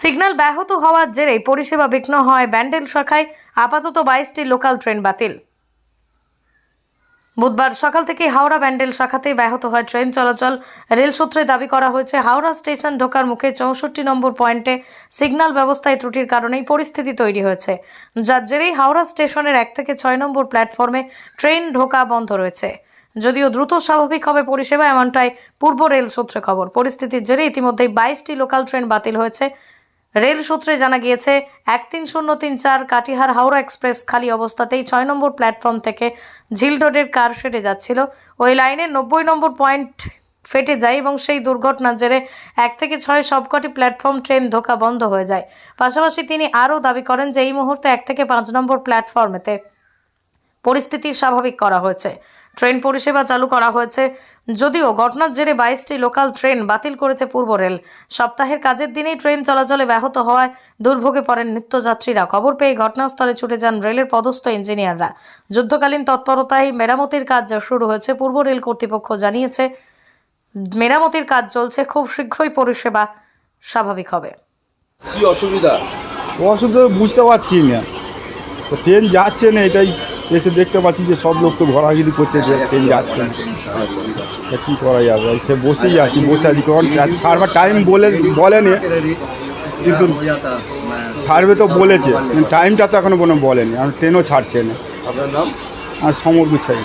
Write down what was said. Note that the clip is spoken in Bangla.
সিগন্যাল ব্যাহত হওয়ার জেরে পরিষেবা বিঘ্ন হয় ব্যান্ডেল শাখায় আপাতত বাইশটি লোকাল ট্রেন বাতিল। বুধবার সকাল থেকে হাওড়া ব্যান্ডেল শাখাতে ব্যাহত হয় ট্রেন চলাচল। রেল সূত্রে দাবি করা হয়েছে, হাওড়া স্টেশন ঢোকার মুখে চৌষট্টি নম্বর পয়েন্টে সিগন্যাল ব্যবস্থায় ত্রুটির কারণেই পরিস্থিতি তৈরি হয়েছে, যার জেরেই হাওড়া স্টেশনের এক থেকে ছয় নম্বর প্ল্যাটফর্মে ট্রেন ঢোকা বন্ধ রয়েছে। যদিও দ্রুত স্বাভাবিক হবে পরিষেবা, এমনটাই পূর্ব রেল সূত্রে খবর। পরিস্থিতির জেরে ইতিমধ্যেই বাইশটি লোকাল ট্রেন বাতিল হয়েছে। রেল সূত্রে জানা গিয়েছে, এক তিন শূন্য তিন চার কাটিহার হাওড়া এক্সপ্রেস খালি অবস্থাতেই ছয় নম্বর প্ল্যাটফর্ম থেকে ঝিল রোডের কার সেটে যাচ্ছিল। ওই লাইনের নব্বই নম্বর পয়েন্ট ফেটে যায় এবং সেই দুর্ঘটনার জেরে এক থেকে ছয় সবকটি প্ল্যাটফর্ম ট্রেন ধোকা বন্ধ হয়ে যায়। পাশাপাশি তিনি আরও দাবি করেন যে এই মুহূর্তে এক থেকে পাঁচ নম্বর প্ল্যাটফর্মেতে পরিস্থিতি স্বাভাবিক করা হয়েছে। ট্রেন পরিষেবা চালু করা হয়েছে। যদিও ঘটনার জেরে বাইশটি লোকাল ট্রেন বাতিল করেছে পূর্ব রেল। সপ্তাহের কাজের দিনেই ট্রেন চলাচলে ব্যাহত হওয়ায় দুর্ভোগে পড়েন নিত্যযাত্রীরা। খবর পেয়ে ঘটনাস্থলে ছুটে যান রেলের পদস্থ ইঞ্জিনিয়াররা। যুদ্ধকালীন তৎপরতায় মেরামতির কাজ শুরু হয়েছে। পূর্ব রেল কর্তৃপক্ষ জানিয়েছে মেরামতির কাজ চলছে। খুব শীঘ্রই পরিষেবা স্বাভাবিক হবে। কি অসুবিধা? অসুবিধা বুঝতে পারছি না। ট্রেন যাচ্ছে না এটাই এসে দেখতে পাচ্ছি যে সব লোক তো ঘোরাঘুরি করছে যে ট্রেন যাচ্ছে। তা কী করা যাবে? সে বসেই আছি বসে আছি কারণ ছাড়বার টাইম বলে বলেনি কিন্তু ছাড়বে তো বলেছে টাইমটা তো এখনও কোনো বলেনি আর ট্রেনও ছাড়ছে না। আপনার নাম? আর সমর গুছাই